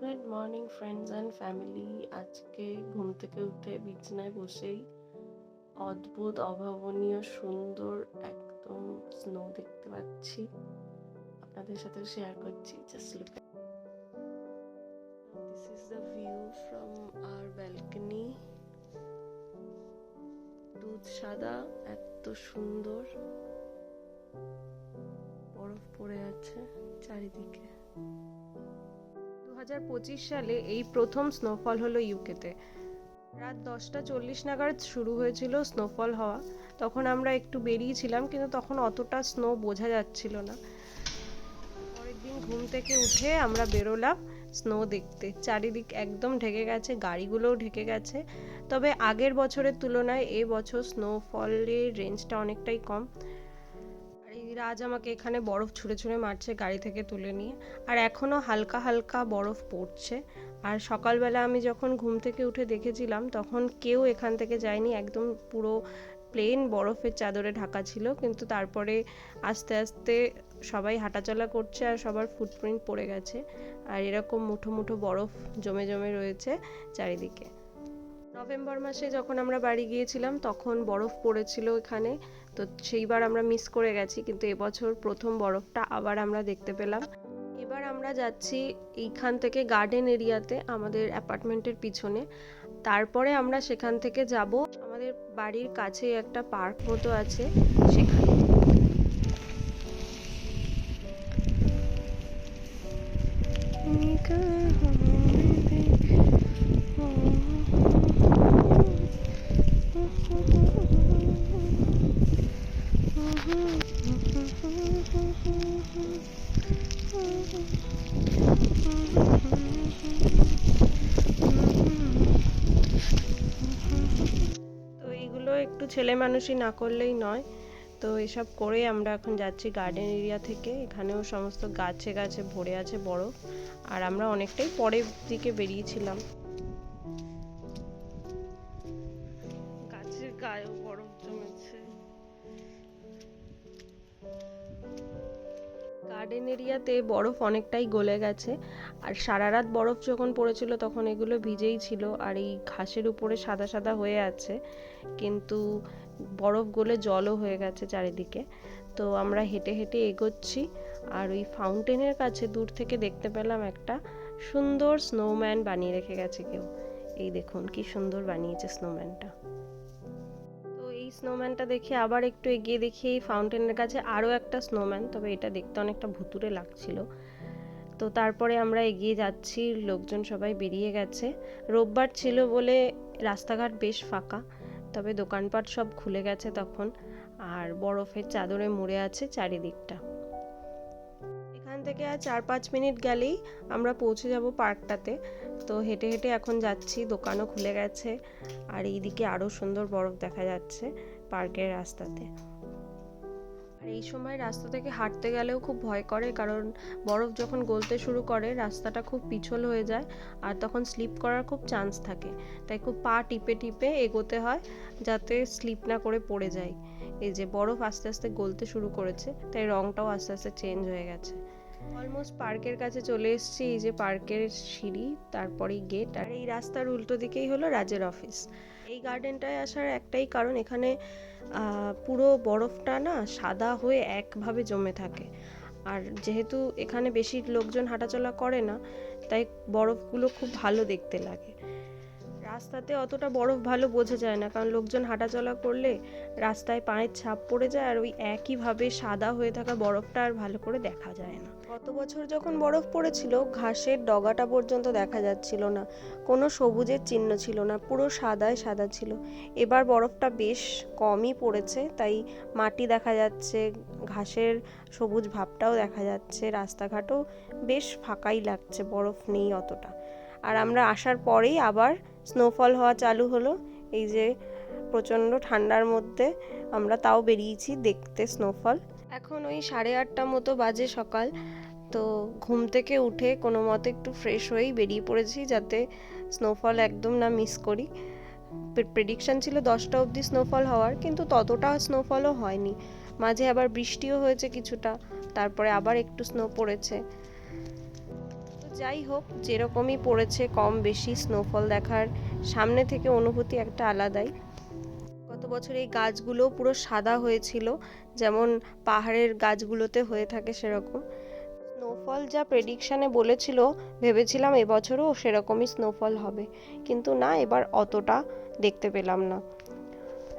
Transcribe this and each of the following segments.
Good morning friends and family আজকে ঘুম থেকে উঠে বিছানায় বসেই অদ্ভুত, অভাবনীয়, সুন্দর একদম স্নো দেখতে পাচ্ছি। আপনাদের সাথে শেয়ার করছি। Just look this is the view from our balcony দুধ সাদা, এত সুন্দর। বরফ পড়ে আছে চারিদিকে। দুহাজার পঁচিশ সালে এই প্রথম স্নোফল হলো ইউকেতে। রাত দশটা চল্লিশ নাগাদ শুরু হয়েছিল স্নোফল হওয়া। তখন আমরা একটু বেরিয়েছিলাম, কিন্তু তখন অতটা স্নো বোঝা যাচ্ছিল না। পরের দিন ঘুম থেকে উঠে আমরা বেরোলাম স্নো দেখতে। চারিদিক একদম ঢেকে গেছে, গাড়িগুলোও ঢেকে গেছে। তবে আগের বছরের তুলনায় এ বছর স্নোফলের রেঞ্জটা অনেকটাই কম। এই রাজ আমাকে এখানে বরফ ছুঁড়ে ছুঁড়ে মারছে গাড়ি থেকে তুলে নিয়ে। আর এখনও হালকা হালকা বরফ পড়ছে। আর সকালবেলা আমি যখন ঘুম থেকে উঠে দেখেছিলাম, তখন কেউ এখান থেকে যায়নি। একদম পুরো প্লেন বরফের চাদরে ঢাকা ছিল। কিন্তু তারপরে আস্তে আস্তে সবাই হাঁটাচলা করছে আর সবার ফুটপ্রিন্ট পড়ে গেছে। আর এরকম মুঠো মুঠো বরফ জমে জমে রয়েছে চারিদিকে। নভেম্বর মাসে যখন আমরা বাড়ি গিয়েছিলাম, তখন বরফ পড়েছিল এখানে তো সেইবার আমরা মিস করে গেছি, কিন্তু এবছর প্রথম বরফটা আবার আমরা দেখতে পেলাম। এবার আমরা যাচ্ছি এইখান থেকে গার্ডেন এরিয়াতে আমাদের অ্যাপার্টমেন্টের পিছনে। তারপরে আমরা সেখান থেকে যাব। আমাদের বাড়ির কাছে একটা পার্ক মতো আছে, সেখানে একটু ছেলে মানুষই না করলেই নয়। তো এসব করে আমরা এখন যাচ্ছি গার্ডেন এরিয়া থেকে। এখানেও সমস্ত গাছে গাছে ভরে আছে বরফ। আর আমরা অনেকটাই পরের দিকে বেরিয়েছিলাম। গার্ডেন এরিয়াতে বরফ অনেকটাই গলে গেছে। আর সারা রাত বরফ যখন পড়েছিল তখন এগুলো ভিজেই ছিল আর এই ঘাসের উপরে সাদা সাদা হয়ে আছে। কিন্তু বরফ গলে জলও হয়ে গেছে চারিদিকে। তো আমরা হেঁটে হেঁটে এগোচ্ছি আর ওই ফাউন্টেনের কাছে দূর থেকে দেখতে পেলাম একটা সুন্দর স্নোম্যান বানিয়ে রেখে গেছে কেউ। এই দেখুন কি সুন্দর বানিয়েছে স্নোম্যানটা স্নোম্যানটা দেখে আবার একটু এগিয়ে দেখি। এই ফাউন্টেনের কাছে আরও একটা স্নোম্যান তবে এটা দেখতে অনেকটা ভুতুরে লাগছিল। তো তারপরে আমরা এগিয়ে যাচ্ছি, লোকজন সবাই বেরিয়ে গেছে। রোববার ছিল বলে রাস্তাঘাট বেশ ফাঁকা, তবে দোকানপাট সব খুলে গেছে তখন। আর বরফের চাদরে মুড়ে আছে চারিদিকটা। থেকে আর চার পাঁচ মিনিট গেলেই আমরা পৌঁছে যাব পার্কটাতে। তো হেঁটে হেঁটে এখন যাচ্ছি, দোকানও খুলে গেছে। আর এইদিকে আরও সুন্দর বরফ দেখা যাচ্ছে পার্কের রাস্তাতে। আর এই সময় রাস্তা থেকে হাঁটতে গেলেও খুব ভয় করে, কারণ বরফ যখন গলতে শুরু করে, রাস্তাটা খুব পিছল হয়ে যায় আর তখন স্লিপ করার খুব চান্স থাকে। তাই খুব পা টিপে টিপে এগোতে হয় যাতে স্লিপ না করে পড়ে যায়। এই যে বরফ আস্তে আস্তে গলতে শুরু করেছে, তাই রংটাও আস্তে আস্তে চেঞ্জ হয়ে গেছে। অলমোস্ট পার্কের কাছে চলে এসেছি, এই যে পার্কের সিঁড়ি, তারপরেই গেট আর এই রাস্তার উল্টো দিকেই হলো রাজের অফিস এই গার্ডেনটায় আসার একটাই কারণ, এখানে পুরো বরফটা না সাদা হয়ে একভাবে জমে থাকে। আর যেহেতু এখানে বেশি লোকজন হাঁটাচলা করে না, তাই বরফগুলো খুব ভালো দেখতে লাগে। রাস্তাতে অতটা বরফ ভালো বোঝা যায় না, কারণ লোকজন হাঁটাচলা করলে রাস্তায় পায়ের ছাপ পড়ে যায় আর ওই একইভাবে সাদা হয়ে থাকা বরফটা আর ভালো করে দেখা যায় না। গত বছর যখন বরফ পড়েছিল, ঘাসের ডগাটা পর্যন্ত দেখা যাচ্ছিল না, কোনো সবুজের চিহ্ন ছিল না, পুরো সাদায় সাদা ছিল। এবার বরফটা বেশ কমই পড়েছে, তাই মাটি দেখা যাচ্ছে, ঘাসের সবুজ ভাবটাও দেখা যাচ্ছে, রাস্তাঘাটও বেশ ফাঁকাই লাগছে, বরফ নেই অতটা। আর আমরা আসার পরেই আবার স্নোফল হওয়া চালু হলো। এই যে প্রচণ্ড ঠান্ডার মধ্যে আমরা তাও বেরিয়েছি দেখতে স্নোফল এখন ওই সাড়ে আটটা মতো বাজে সকাল। তো ঘুম থেকে উঠে কোনো মতে একটু ফ্রেশ হয়েই বেরিয়ে পড়েছি যাতে স্নোফল একদম না মিস করি। প্রেডিকশন ছিল দশটা অবধি স্নোফল হওয়ার, কিন্তু ততটা স্নোফলও হয়নি। মাঝে আবার বৃষ্টিও হয়েছে কিছুটা, তারপরে আবার একটু স্নো পড়েছে। যাই হোক, যেরকমই পড়েছে, কম বেশি স্নোফল দেখার সামনে থেকে অনুভূতি একটা আলাদাই। গত বছর এই গাছগুলো পুরো সাদা হয়েছিল, যেমন পাহাড়ের গাছগুলোতে হয়ে থাকে সেরকম। স্নোফল যা প্রেডিকশানে বলেছিল, ভেবেছিলাম এবছরও সেরকমই স্নোফল হবে, কিন্তু না, এবার অতটা দেখতে পেলাম না।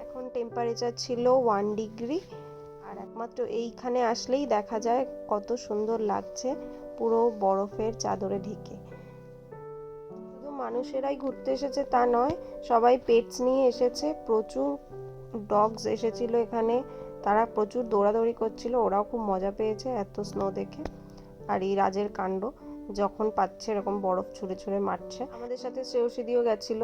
এখন টেম্পারেচার ছিল ওয়ান ডিগ্রি একমাত্র এইখানে আসলেই দেখা যায় কত সুন্দর লাগছে পুরো বরফের চাদরে ঢেকে। শুধু মানুষেরাই ঘুরতে এসেছে তা নয়, সবাই পেটস নিয়ে এসেছে, প্রচুর ডগস এসেছিল এখানে, তারা প্রচুর দৌড়াদৌড়ি করছিল, ওরাও খুব মজা পেয়েছে এত স্নো দেখে। আর এই রাজের কাণ্ড, যখন পাচ্ছে এরকম বরফ ছুঁড়ে ছুঁড়ে মারছে। আমাদের সাথে শ্রেয়সীদিও গেছিল,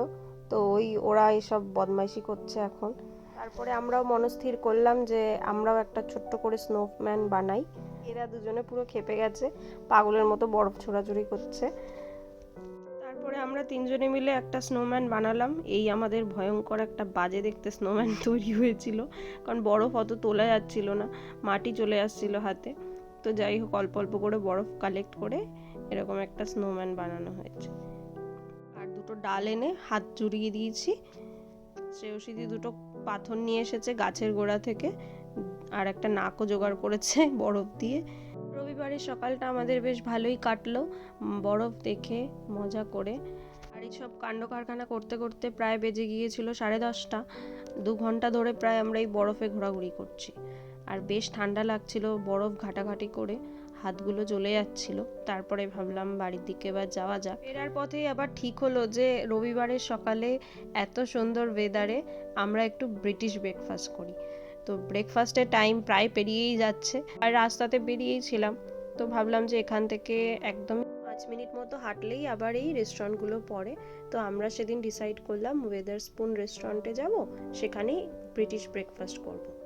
তো ওই ওরা এইসব বদমাইশি করছে এখন। তারপরে আমরাও মনস্থির করলাম যে আমরাও একটা ছোট্ট করে স্নোম্যান বানাই। এরা দুজনে পুরো খেপে গেছে, পাগলের মতো বরফ ছোড়াছুড়ি করছে। তারপরে আমরা তিনজনে মিলে একটা স্নোম্যান বানালাম। এই আমাদের ভয়ঙ্কর একটা বাজে দেখতে স্নোম্যান তৈরি হয়েছিল, কারণ বরফ অত তোলা যাচ্ছিল না, মাটি চলে আসছিল হাতে। তো যাই হোক, অল্প অল্প করে বরফ কালেক্ট করে এরকম একটা স্নোম্যান বানানো হয়েছে। আর দুটো ডাল এনে হাত জুড়িয়ে দিয়েছি। শ্রেয়সীদি দুটো পাথর নিয়ে এসেছে গাছের গোড়া থেকে, আর একটা নাকও জোগাড় করেছে বরফ দিয়ে। রবিবারের সকালটা আমাদের বেশ ভালোই কাটলো বরফ দেখে, মজা করে। আর এই সব কাণ্ড কারখানা করতে করতে প্রায় বেজে গিয়েছিল সাড়ে দশটা। দু ঘণ্টা ধরে প্রায় আমরা এই বরফে ঘোরাঘুরি করছি। আর বেশ ঠান্ডা লাগছিল বরফ ঘাটাঘাটি করে। হাতগুলো জ্বলে যাচ্ছিল। তারপরে ভাবলাম বাড়ির দিকে এবার যাওয়া যাক। ফেরার পথেই আবার ঠিক হলো যে রবিবারের সকালে এত সুন্দর ওয়েদারে আমরা একটু ব্রিটিশ ব্রেকফাস্ট করি। তো ব্রেকফাস্টের টাইম প্রায় পেরিয়েই যাচ্ছে। আর রাস্তাতে বেরিয়েই ছিলাম। তো ভাবলাম যে এখান থেকে একদম পাঁচ মিনিট মতো হাঁটলেই আবার এই রেস্টুরেন্টগুলো পড়ে। তো আমরা সেদিন ডিসাইড করলাম ওয়েদার স্পুন রেস্টুরেন্টে যাব, সেখানেই ব্রিটিশ ব্রেকফাস্ট করব।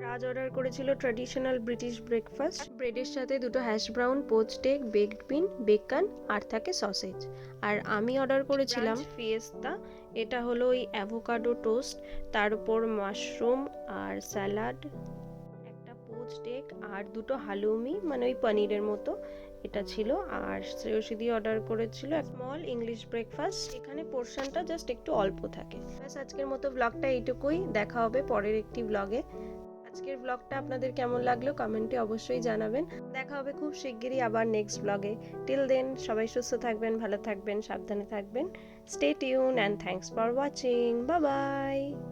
রাজ অর্ডার করেছিল ট্র্যাডিশনাল ব্রিটিশ ব্রেকফাস্ট। ব্রেডের সাথে দুটো hash brown poached egg baked bean bacon আর থাকে সসেজ আর আমি অর্ডার করেছিলাম ফিয়েস্তা এটা হলো ওই অ্যাভোকাডো টোস্ট তার উপর মাশরুম আর স্যালাড একটা পোচড এগ আর দুটো হালুমি মানে ওই পনিরের মতো এটা ছিল। আর শ্রেয়সীদি অর্ডার করেছিল স্মল ইংলিশ ব্রেকফাস্ট এখানে পোর্শনটা জাস্ট একটু অল্প থাকে। ব্যাস আজকের মতো ব্লগটা এইটুকুই দেখা হবে পরের একটি ব্লগে আজকের ব্লগটা আপনাদের কেমন লাগল কমেন্টে অবশ্যই জানাবেন। দেখা হবে খুব শিগগিরই আবার নেক্সট ব্লগে টিল দেন সবাই সুস্থ থাকবেন, ভালো থাকবেন, সাবধানে থাকবেন। Stay tune and thanks for watching Babai bye